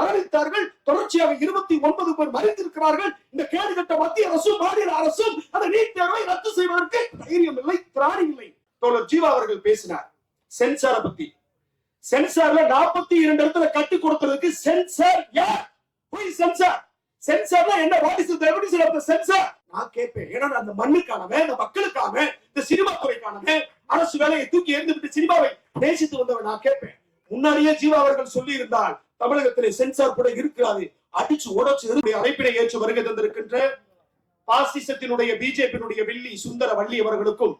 மரணித்தார்கள். தொடர்ச்சியாக இருபத்தி ஒன்பது பேர் மறைந்திருக்கிறார்கள். இந்த கேடுகட்ட மத்திய அரசும் மாநில அரசும் அந்த நீட் தேர்வை ரத்து செய்வதற்கு தைரியம் இல்லை திராணி இல்லை. தோழர் ஜீவா அவர்கள் பேசினார். சென்சாரை பத்தி. சென்சார்ல நாற்பத்தி இரண்டு இடத்துல கட்டி கொடுத்ததுக்கு சென்சார் யார்? போய் சென்சார். சென்சார்னா என்ன? வாட் இஸ் தி சென்சார் நான் கேட்பேன். ஏன்னா அந்த மண்ணுக்கானவன் அந்த மக்களுக்கான இந்த சினிமா துறைக்கானவன் அரசு வேலையை தூக்கி எறிந்து விட்டு சினிமாவை நேசித்து வந்தவன் நான் கேட்பேன். முன்னாடியே ஜீவா அவர்கள் சொல்லி இருந்தால் தமிழகத்திலே சென்சார் கூட இருக்காது அடிச்சு உடச்சு அழைப்பினை ஏற்று வருகை தந்திருக்கின்ற பாசிசத்தினுடைய பிஜேபியினுடைய வில்லி சுந்தர வள்ளி அவர்களுக்கும்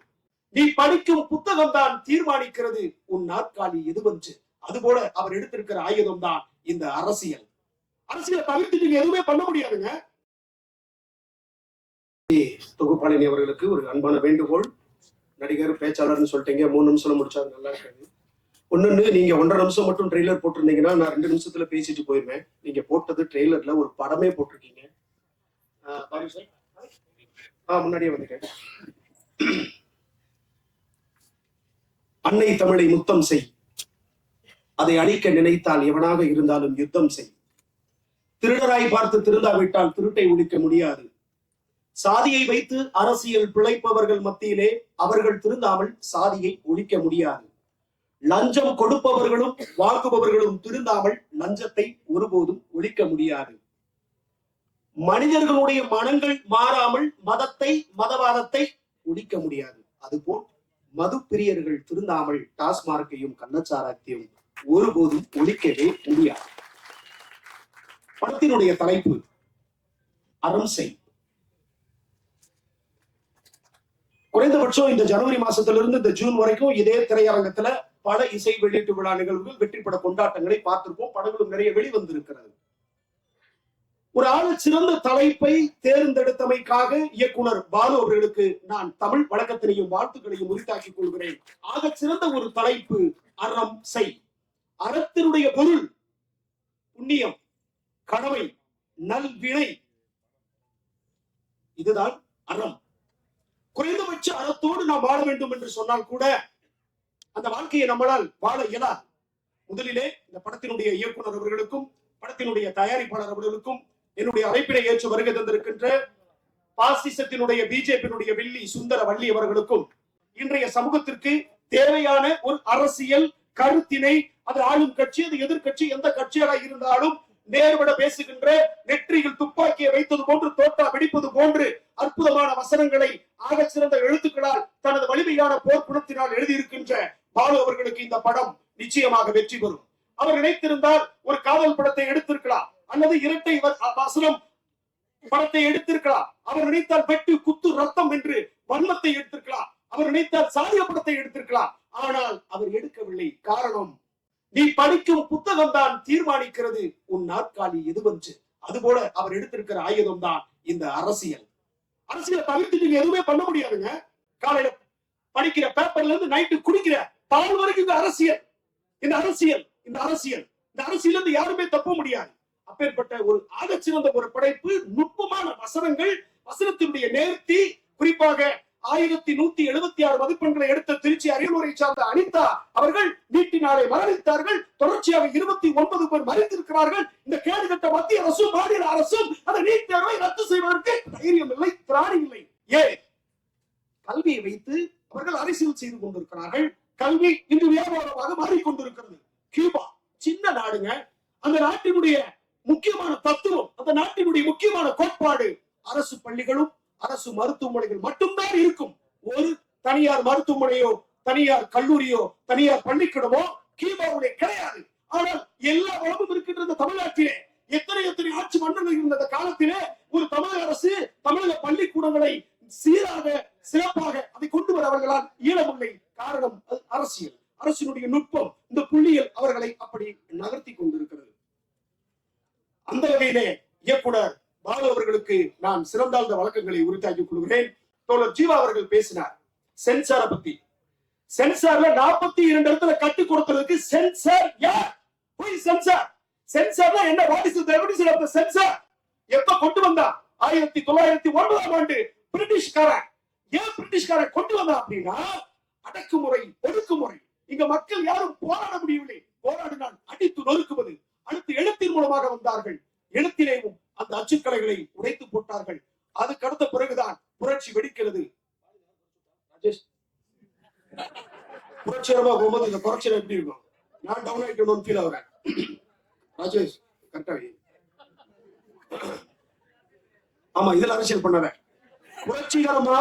நீ படிக்கும் புத்தகம் தான் தீர்மானிக்கிறது. உன் நாற்காலி எதுவென்று அதுபோல அவர் எடுத்திருக்கிற ஆயுதம் தான் இந்த அரசியல். அரசியலை தவிர்த்து நீங்க எதுவுமே பண்ண முடியாதுங்க. தொகுப்பாளினி அவர்களுக்கு ஒரு அன்பான வேண்டுகோள். நடிகர் பேச்சாளர்னு சொல்லிட்டீங்க. மூணு நிமிஷம் முடிச்சா நல்லா இருக்காது ஒன்னொன்னு நீங்க ஒன்றரை நிமிஷம் மட்டும் ட்ரெய்லர் போட்டிருந்தீங்கன்னா நான் ரெண்டு நிமிஷத்துல பேசிட்டு போயிருவேன். நீங்க போட்டது ட்ரெய்லர்ல ஒரு படமே போட்டிருக்கீங்க. ஆ, முன்னாடியே வந்துட்டேன். அன்னை தமிழை முத்தம் செய். அதை அழிக்க நினைத்தால் எவனாக இருந்தாலும் யுத்தம் செய். திருடராய் பார்த்து திருந்தாவிட்டால் திருட்டை ஒழிக்க முடியாது. சாதியை வைத்து அரசியல் பிழைப்பவர்கள் மத்தியிலே அவர்கள் திருந்தாமல் சாதியை ஒழிக்க முடியாது. லஞ்சம் கொடுப்பவர்களும் வாங்குபவர்களும் திருந்தாமல் லஞ்சத்தை ஒருபோதும் ஒழிக்க முடியாது. மனிதர்களுடைய மனங்கள் மாறாமல் மதத்தை மதவாதத்தை ஒழிக்க முடியாது. அதுபோல் மது பிரியர்கள் திருந்தாமல் டாஸ்மார்க்கையும் கண்ணச்சாரத்தையும் ஒருபோதும் ஒழிக்கவே முடியாது. படத்தினுடைய தலைப்பு அறம் செய். குறைந்தபட்சம் இந்த ஜனவரி மாசத்திலிருந்து இந்த ஜூன் வரைக்கும் இதே திரையரங்கத்துல பல இசை வெளியீட்டு விழா நிகழ்வுகள் வெற்றி பட கொண்டாட்டங்களை பார்த்திருப்போம். படங்களும் நிறைய வெளிவந்திருக்கிறது. ஒரு ஆளு சிறந்த தலைப்பை தேர்ந்தெடுத்தமைக்காக இயக்குனர் பாலு அவர்களுக்கு நான் தமிழ் வழக்கத்தினையும் வாழ்த்துக்களையும் உரித்தாக்கிக் கொள்கிறேன். ஆக சிறந்த ஒரு தலைப்பு அறம் செய். அறத்தினுடைய பொருள் புண்ணியம் கடமை நல்வினை இதுதான் அறம். குறைந்தபட்ச அறத்தோடு நாம் வாழ வேண்டும் என்று சொன்னால் கூட அந்த வாழ்க்கையை நம்மளால் வாழ இயலா முதலிலே இந்த படத்தினுடைய இயக்குனர் அவர்களுக்கும் படத்தினுடைய தயாரிப்பாளர் அவர்களுக்கும் என்னுடைய அழைப்பினை ஏற்று வருகை தந்திருக்கின்ற பாசிசத்தினுடைய பிஜேபியினுடைய வில்லி சுந்தர வள்ளி அவர்களுக்கும் இன்றைய சமூகத்திற்கு தேவையான ஒரு அரசியல் கருத்தினை அது ஆளும் கட்சி அது எதிர்கட்சி எந்த கட்சியாக இருந்தாலும் நேர்விட பேசுகின்ற நெற்றியில் துப்பாக்கியை வைத்தது போன்று தோட்டா வெடிப்பது போன்று அற்புதமான வசனங்களை ஆகச் சிறந்த எழுத்துக்களால் தனது வலிமையான போர் குணத்தினால் எழுதியிருக்கின்ற பாலு அவர்களுக்கு இந்த படம் நிச்சயமாக வெற்றி பெறும். அவர் நினைத்திருந்தால் ஒரு காதல் படத்தை எடுத்திருக்கலாம். அல்லது இரட்டை வசனம் படத்தை எடுத்திருக்கலாம். அவர் நினைத்தால் வெட்டு குத்து ரத்தம் என்று வன்மத்தை எடுத்திருக்கலாம். அவர் நினைத்தால் சாதிய படத்தை எடுத்திருக்கலாம். ஆனால் அவர் எடுக்கவில்லை. காரணம் நீ படிக்கும் புத்தகம் தான் தீர்மானிக்கிறது. உன் நாற்காலி எதுவென்று. அதுபோல அவர் எடுத்திருக்கிற ஆயுதம் தான் இந்த அரசியல். அரசியலை தவிர்த்து நீங்க எதுவுமே பண்ண முடியாதுங்க. காலையில படிக்கிற பேப்பர்ல இருந்து நைட்டு குடிக்கிற பால் வரைக்கும் இந்த அரசியல் இந்த அரசியல் இந்த அரசியல் இந்த அரசியல் இருந்து யாருமே தப்ப முடியாது. அப்பேற்பட்ட ஒரு ஆகச்சிறந்த ஒரு படைப்பு நுட்பமான வசனங்கள் வசனத்தினுடைய நேர்த்தி குறிப்பாக ஆயிரத்தி நூத்தி எழுபத்தி ஆறு மதிப்பெண்களை எடுத்த திருச்சி அரியலூரை சார்ந்த அனிதா அவர்கள் நீட்டினாலே மரணித்தார்கள். தொடர்ச்சியாக இருபத்தி ஒன்பது பேர் மறைந்திருக்கிறார்கள் இந்த கேடுகட்ட மத்திய அரசும் மாநில அரசும் அந்த நீட் தேர்வை ரத்து செய்வதற்கு தைரியம் இல்லை திராணி இல்லை. ஏன்? கல்வியை வைத்து அவர்கள் அரசியல் செய்து கொண்டிருக்கிறார்கள். கல்வி இன்று வியாபாரமாக மாறிக்கொண்டிருக்கிறது. கியூபா சின்ன நாடுங்க. அந்த நாட்டினுடைய முக்கியமான தத்துவம் அந்த நாட்டினுடைய முக்கியமான கோட்பாடு அரசு பள்ளிகளும் அரசு மருத்துவமனைகள் மட்டும்தான் இருக்கும். ஒரு தனியார் மருத்துவமனையோ தனியார் கல்லூரியோ தனியார் பள்ளிக்கூடமோ கியூபாவுடைய கிடையாது. ஆனால் எல்லா வளமும் இருக்கின்ற தமிழ்நாட்டிலே. எத்தனை எத்தனை ஆட்சி மன்னர்கள் இருந்த காலத்திலே ஒரு தமிழக அரசு தமிழக பள்ளிக்கூடங்களை சீராக சிறப்பாக அதை கொண்டு வர அவர்களால் இயலவில்லை காரணம் அது அரசியல். அரசினுடைய நுட்பம் இந்த புள்ளியில் அவர்களை அப்படி நகர்த்தி கொண்டிருக்கிறது. அந்த வகையிலே இயக்குனர் பாலு அவர்களுக்கு நான் சிறந்தாழ்ந்த வழக்கங்களை உரித்தாக்கிக் கொள்கிறேன். தோழர் ஜீவா அவர்கள் பேசினார். சென்சாரை பத்தி. சென்சார்ல நாற்பத்தி இரண்டு இடத்துல கட்டி கொடுத்ததுக்கு சென்சார் யார்? போய் சென்சார். சென்சார்னா என்ன? What is censor? எப்ப கொண்டு வந்தா ஆயிரத்தி தொள்ளாயிரத்தி ஒன்பதாம் ஆண்டு பிரிட்டிஷ்காரன். ஏன் பிரிட்டிஷ்கார கொண்டு வந்தா அப்படின்னா அடக்குமுறை ஒடுக்குமுறை. இங்க மக்கள் யாரும் போராட முடியவில்லை. போராடினால் அடித்து நொறுக்குவது. அடுத்து எழுத்தின் மூலமாக வந்தார்கள். எழுத்திலேயும் அந்த அச்சுக்கலைகளை உடைத்து போட்டார்கள். அதுக்கு அடுத்த பிறகுதான் புரட்சி வெடிக்கிறது. புரட்சிகரமா போகும்போது இந்த குறைச்சல் எப்படி இருக்கும்? நான் டவுன் ஆயிட்டோம்னு ஃபீல் ஆகுறேன் ராஜேஷ் கரெக்டா ஆமா இதுல அரசியல் பண்ணவேன் புரட்சிகரமா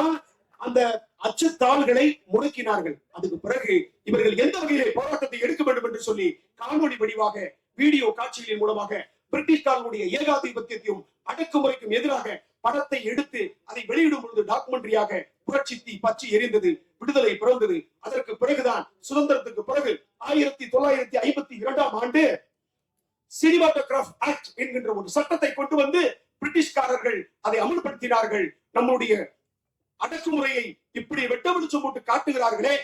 அந்த அச்சத்தாள்களை முடக்கினார்கள். அதுக்கு பிறகு இவர்கள் எந்த வகையிலே போராட்டத்தை எடுக்க வேண்டும் என்று சொல்லி காணொலி வடிவாக வீடியோ காட்சிகளின் மூலமாக பிரிட்டிஷ்காரனுடைய ஏகாதிபத்தியத்தையும் அடக்குமுறைக்கும் எதிராக படத்தை எடுத்து அதை வெளியிடும் பொழுது டாக்குமெண்ட்ரியாக புரட்சி தீ பற்றி எரிந்தது விடுதலை பிறந்தது. அதற்கு பிறகுதான் சுதந்திரத்துக்கு பிறகு ஆயிரத்தி தொள்ளாயிரத்தி ஐம்பத்தி இரண்டாம் ஆண்டு சினிமாட்டோகிராஃப் ஆக்ட் என்கின்ற ஒரு சட்டத்தை கொண்டு வந்து பிரிட்டிஷ்காரர்கள் அதை அமல்படுத்தினார்கள். நம்முடைய அடக்குமுறையை இப்படி வெட்ட வெளிச்சம் போட்டு காட்டுகிறார்களே.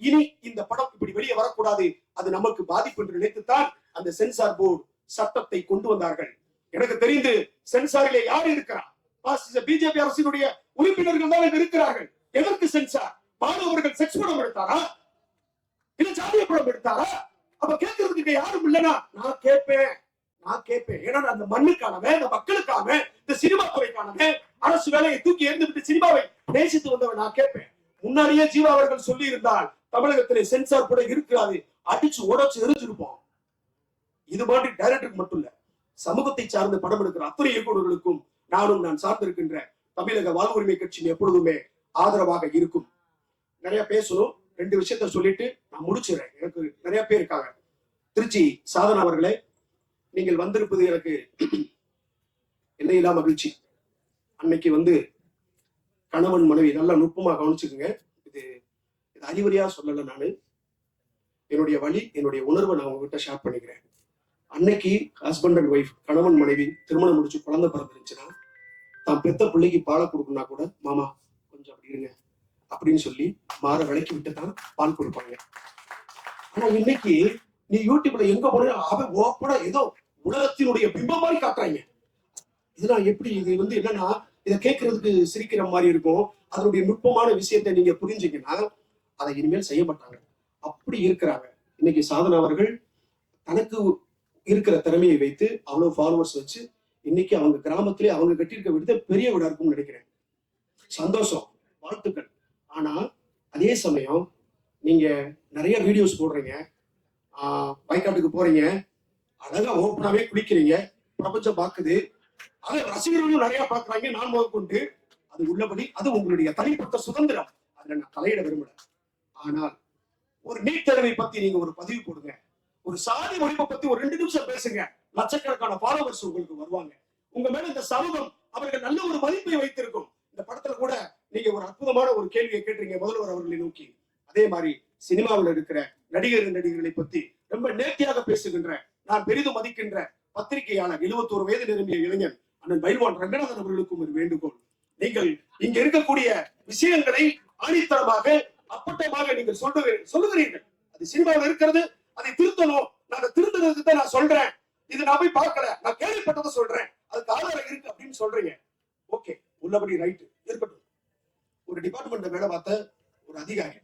இனி இந்த படம் இப்படி வெளியே வரக்கூடாது. அது நமக்கு பாதிப்பு என்று நினைத்துத்தான் அந்த சென்சார் போர்டு சட்டத்தை கொண்டு வந்தார்கள். எனக்கு தெரிந்து சென்சாரிலே யார் இருக்கிறார் பிஜேபி அரசினுடைய உறுப்பினர்கள் தான் இருக்கிறார்கள். எதற்கு சென்சார்? மாணவர்கள் செக்ஸ் படம் எடுத்தாரா? இல்ல ஜாதிய படம் எடுத்தாரா? அப்ப கேட்கறதுக்கு யாரும் இல்லனா நான் கேட்பேன். கேட்பேன். ஏன்னா அந்த மண்ணுக்கானவன் இந்த மக்களுக்கானவன் இந்த சினிமா துறைக்கானவன் அரசு வேலையை தூக்கி எறிந்து விட்டு சினிமாவை நேசித்து வந்தவன் நான் கேட்பேன். முன்னாடியே ஜீவா அவர்கள் சொல்லி இருந்தால் தமிழகத்திலே சென்சார் கூட இருக்காது அடிச்சு உடச்சு எரிஞ்சிருப்போம். இது மாதிரி டைரக்டருக்கு மட்டும் இல்ல சமூகத்தை சார்ந்து படம் எடுக்கிற அத்தனை இயக்குநர்களுக்கும் நானும் நான் சார்ந்திருக்கின்ற தமிழக வாழ்வுரிமை கட்சி எப்பொழுதுமே ஆதரவாக இருக்கும். நிறைய பேசணும் ரெண்டு விஷயத்த சொல்லிட்டு நான் முடிச்சிடுறேன் எனக்கு நிறைய பேர் இருக்காங்க. திருச்சி சாதனா அவர்களே நீங்கள் வந்திருப்பது எனக்கு எல்லையில்லா மகிழ்ச்சி. அன்னைக்கு வந்து கணவன் மனைவி நல்லா நுட்பமா கவனிச்சுக்குங்க. இது இது அறிவுரையா சொல்லலை நான். என்னுடைய வழி என்னுடைய உணர்வை நான் உங்ககிட்ட ஷேர் பண்ணிக்கிறேன். அன்னைக்கு ஹஸ்பண்ட் அண்ட் ஒய்ஃப் கணவன் மனைவி திருமணம் முடிச்சு குழந்தை பிறந்துருச்சுன்னா தான் பெத்த பிள்ளைக்கு பாலை கொடுக்கணும்னா கூட மாமா கொஞ்சம் அப்படி இருங்க. அப்படின்னு சொல்லி மாற விளக்கி விட்டு தான் பால் கொடுப்பாங்க. ஆனா இன்னைக்கு நீ யூடியூப்ல எங்க போன அவன் ஓப்பனா ஏதோ உலகத்தினுடைய பிம்பம் மாதிரி காட்டுறாங்க. இதெல்லாம் எப்படி இது வந்து என்னன்னா இதை கேட்கறதுக்கு சிரிக்கிற மாதிரி இருக்கும். அதனுடைய நுட்பமான விஷயத்தை நீங்க புரிஞ்சீங்கன்னா அதை இனிமேல் செய்ய மாட்டாங்க. அப்படி இருக்கிறாங்க. இன்னைக்கு சாதனா அவர்கள் தனக்கு இருக்கிற திறமையை வைத்து அவ்வளவு ஃபாலோவர்ஸ் வச்சு இன்னைக்கு அவங்க கிராமத்திலே அவங்க கட்டியிருக்க விடுத பெரிய வீடா இருக்கும்னு நினைக்கிறேன். சந்தோஷம் வாழ்த்துக்கள். ஆனா அதே சமயம் நீங்க நிறைய வீடியோஸ் போடுறீங்க. ஆஹ் போறீங்க. அழகா ஓப்பனாவே குளிக்கிறீங்க. பிரபஞ்சம் பாக்குது அதை ரசிகர்களும் நிறைய பாக்குறாங்க நான் முதற்கொண்டு அது உள்ளபடி அது உங்களுடைய தனிப்பட்ட சுதந்திரம். அதுல நான் தலையிட விரும்பல. ஆனால் ஒரு நீட் தேர்வை பத்தி நீங்க ஒரு பதிவு போடுங்க. ஒரு சாதி ஒழிப்பை பத்தி ஒரு ரெண்டு நிமிஷம் பேசுங்க. லட்சக்கணக்கான ஃபாலோவர்ஸ் உங்களுக்கு வருவாங்க. உங்க மேல இந்த சமூகம் அவர்கள் நல்ல ஒரு மதிப்பை வைத்திருக்கும். இந்த படத்துல கூட நீங்க ஒரு அற்புதமான ஒரு கேள்வியை கேட்டீங்க முதல்வர் அவர்களை நோக்கி. அதே மாதிரி சினிமாவில் இருக்கிற நடிகர் நடிகர்களை பத்தி ரொம்ப நேர்த்தியாக பேசுகின்ற நான் பெரிதும் மதிக்கின்ற பத்திரிகையாளர் 71 வயது நிரம்பிய இளைஞன் அண்ணன் பைல்வான் ரங்கநாதன் அவர்களுக்கும் ஒரு வேண்டுகோள். நீங்கள் இங்க இருக்கக்கூடிய விஷயங்களை ஆணித்தரமாக அப்பட்டமாக நீங்கள் சொல்லுங்க சொல்லுகிறீர்கள். அது சினிமாவில் இருக்கிறது அதை திருத்தணும். நான் அதை தான் நான் சொல்றேன். இது நான் போய் பார்க்கல. நான் கேள்விப்பட்டதை சொல்றேன். அதுக்கு ஆதாரம் இருக்கு அப்படின்னு சொல்றீங்க. ஓகே உள்ளபடி ரைட் இருக்கட்டும். ஒரு டிபார்ட்மெண்ட்ல வேலை பார்த்த ஒரு அதிகாரி.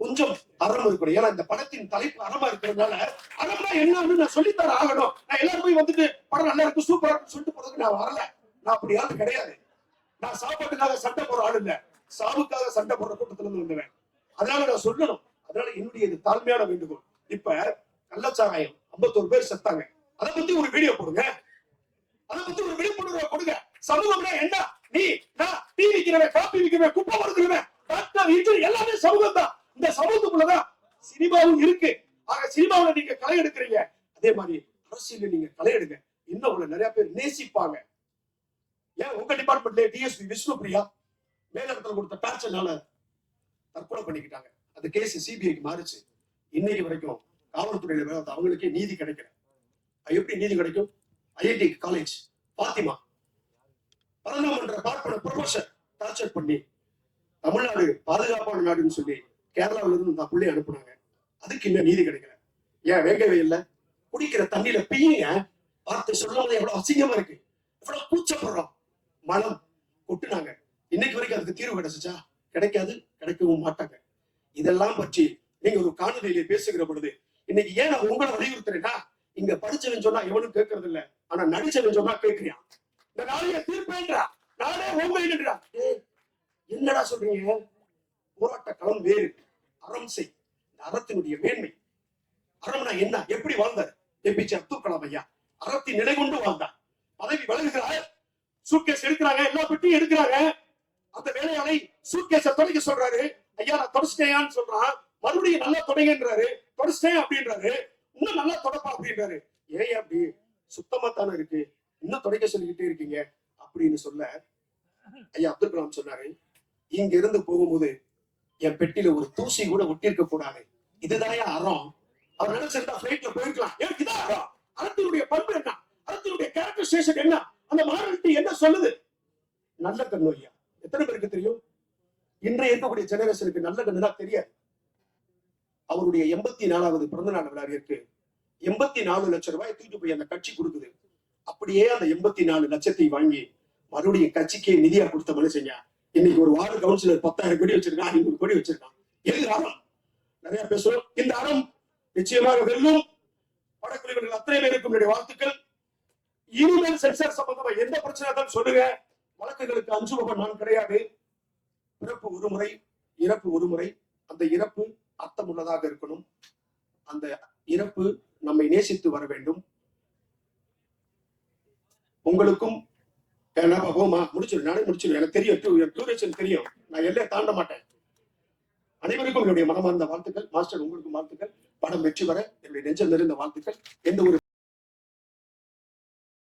கொஞ்சம் அறம் இருக்கணும். ஏன்னா இந்த படத்தின் தலைப்பு அறமா இருக்கிறதுனால அறம்னா என்னன்னு நான் சொல்லித்தர ஆகணும். நான் எல்லாரும் போய் வந்துட்டு படம் நல்லா இருக்கும் சூப்பரா இருக்கும் சொல்லிட்டு போறதுக்கு நான் வரல. நான் அப்படி ஆளு கிடையாது. நான் சாப்பாட்டுக்காக சண்டை போற ஆள் இல்ல. சாவுக்காக சண்டை போடுற கூட்டத்துல இருந்து வந்தவன். அதனால நான் சொல்லணும். அதனால என்னுடைய இது தாழ்மையான வேண்டுகோள். இப்ப கள்ளச்சாராயம் ஐம்பத்தோரு பேர் செத்தாங்க. அதை பத்தி ஒரு வீடியோ போடுங்க. அதை பத்தி ஒரு விழிப்புணர்வை கொடுங்க. சமூகம்னா என்ன? நீ நான் டீ விக்கிறவன் காப்பி விக்கிறவன் குப்பை கொடுக்கிறவன் டாக்டர் எல்லாமே சமூகம் தான் இந்த சமூகத்துக்குள்ளதான் சினிமாவும் இருக்கு. ஆக சினிமாவுல நீங்க களை எடுக்கிறீங்க. அதே மாதிரி அரசியல நீங்க களை எடுங்க. இன்னும் உங்களை நிறைய பேர் நேசிப்பாங்க. ஏன்? உங்க டிபார்ட்மெண்ட்ல டிஎஸ்பி விஷ்ணுபிரியா மேலிடத்துல கொடுத்த டார்ச்சர்னால தற்கொலை பண்ணிக்கிட்டாங்க. அந்த கேஸ் சிபிஐக்கு மாறுச்சு. இன்னைக்கு வரைக்கும் காவல்துறையில வேலை அவங்களுக்கே நீதி கிடைக்கல. எப்படி நீதி கிடைக்கும்? IIT college Fathima. பரந்தாமன்ற பார்ப்பன ப்ரொஃபசர் டார்ச்சர் பண்ணி தமிழ்நாடு பாதுகாப்பான நாடுன்னு சொல்லி கேரளாவில இருந்து இந்த பிள்ளைய அனுப்புனாங்க. அதுக்கு இன்னும் நீதி கிடைக்கல. ஏன் வேங்கவே இல்ல? குடிக்கிற தண்ணியில பீங்க. பார்த்து சொல்லாத எவ்வளவு அசிங்கமா இருக்கு. எவ்வளவு கூச்சப்படுறோம். மனம் கொட்டுனாங்க. இன்னைக்கு வரைக்கும் அதுக்கு தீர்வு கிடைச்சிச்சா? கிடைக்காது கிடைக்கவும் மாட்டாங்க. இதெல்லாம் பற்றி நீங்க ஒரு காணொலியில பேசுகிற பொழுது இன்னைக்கு ஏன் நான் உங்களை வலியுறுத்துறேன்னா இங்க படிச்சவன் சொன்னா எவனும் கேட்கறது இல்ல ஆனா நடிச்சவன் சொன்னா கேட்கிறியான் இந்த நாளைய தீர்ப்பேன்றா. நானே உண்மைன்றா என்னடா சொல்றீங்க? போராட்ட களம் வேறு அறம் செய். இந்த அறத்தினுடைய மேன்மை. அறம்னா என்ன? எப்படி வாழ்ந்தார்? ஏபிஜே அப்துல் கலாம் ஐயா. அறத்தின் நிலை கொண்டு வாழ்ந்தார். பதவி வழங்குகிறார் சூட்கேஸ் எடுக்கிறாங்க. எல்லா பெட்டியும் எடுக்கிறாங்க. அந்த வேலையாளை சூட்கேஸ தொடங்க சொல்றாரு. ஐயா நான் தொடச்சிட்டேயான்னு சொல்றான் மறுபடியும் நல்லா தொடங்கன்றாரு. தொடச்சிட்டேன் அப்படின்றாரு. இன்னும் நல்லா தொடப்பா அப்படின்றாரு. ஏன் அப்படி? சுத்தமா தானே இருக்கு. இன்னும் தொடக்க சொல்லிக்கிட்டே இருக்கீங்க. அப்படின்னு சொல்ல ஐயா அப்துல் கலாம் சொன்னாரு. இங்க இருந்து போகும்போது என் பெட்டியில ஒரு தூசி கூட ஒட்டியிருக்க கூடாது. இதுதானே அறம். அவர் நினைச்சிருந்தா ஃபிளைட்ல போயிருக்கலாம். ஏன் இதான் அறம் அறத்தினுடைய பண்பு என்ன? அறத்தினுடைய கேரக்டரைசேஷன் என்ன? அந்த மாநிலத்தை என்ன சொல்லுது? நல்ல கண்ணு ஐயா. எத்தனை பேருக்கு தெரியும்? இன்றைய இருக்கக்கூடிய ஜெனரேஷனுக்கு நல்ல கண்ணுனா தெரியாது. அவருடைய எண்பத்தி நாலாவது பிறந்த நாள் விழாவிற்கு எண்பத்தி நாலு லட்சம் ரூபாய் தூக்கிட்டு போய் அந்த கட்சி கொடுக்குது. அப்படியே அந்த எண்பத்தி நாலு லட்சத்தை வாங்கி மறுபடியும் கட்சிக்கே நிதியா கொடுத்த மனுஷங்க இன்னைக்கு ஒரு வார்டு கவுன்சிலர் பத்தாயிரம் கோடி வச்சிருக்கான் ஐநூறு கோடி வச்சிருக்கான். எது அறம்? நிறைய பேசுறோம் இந்த அறம் நிச்சயமாக வெல்லும். படக்குழுவினர் அத்தனை பேருக்கு என்னுடைய வாழ்த்துக்கள். இனிமேல் சென்சார் சம்பந்தமா எந்த பிரச்சனை தான் சொல்லுங்க. வழக்குகளுக்கு அஞ்சுபவன் நான் கிடையாது. பிறப்பு ஒரு முறை இறப்பு ஒரு முறை. அந்த இறப்பு அர்த்தம் உள்ளதாக இருக்கணும். அந்த இறப்பு நம்மை நேசித்து வர வேண்டும். உங்களுக்கும் என்னப்பா போமா முடிச்சிடும் நானே முடிச்சிடும் எனக்கு தெரியும் டூரேஷன் தெரியும். நான் எல்லையை தாண்ட மாட்டேன். அனைவருக்கும் என்னுடைய மனமார்ந்த வாழ்த்துக்கள் மாஸ்டர் உங்களுக்கு வாழ்த்துக்கள். படம் வெற்றி வர என்னுடைய நெஞ்சம் நிறைந்த வாழ்த்துக்கள். எந்த ஒரு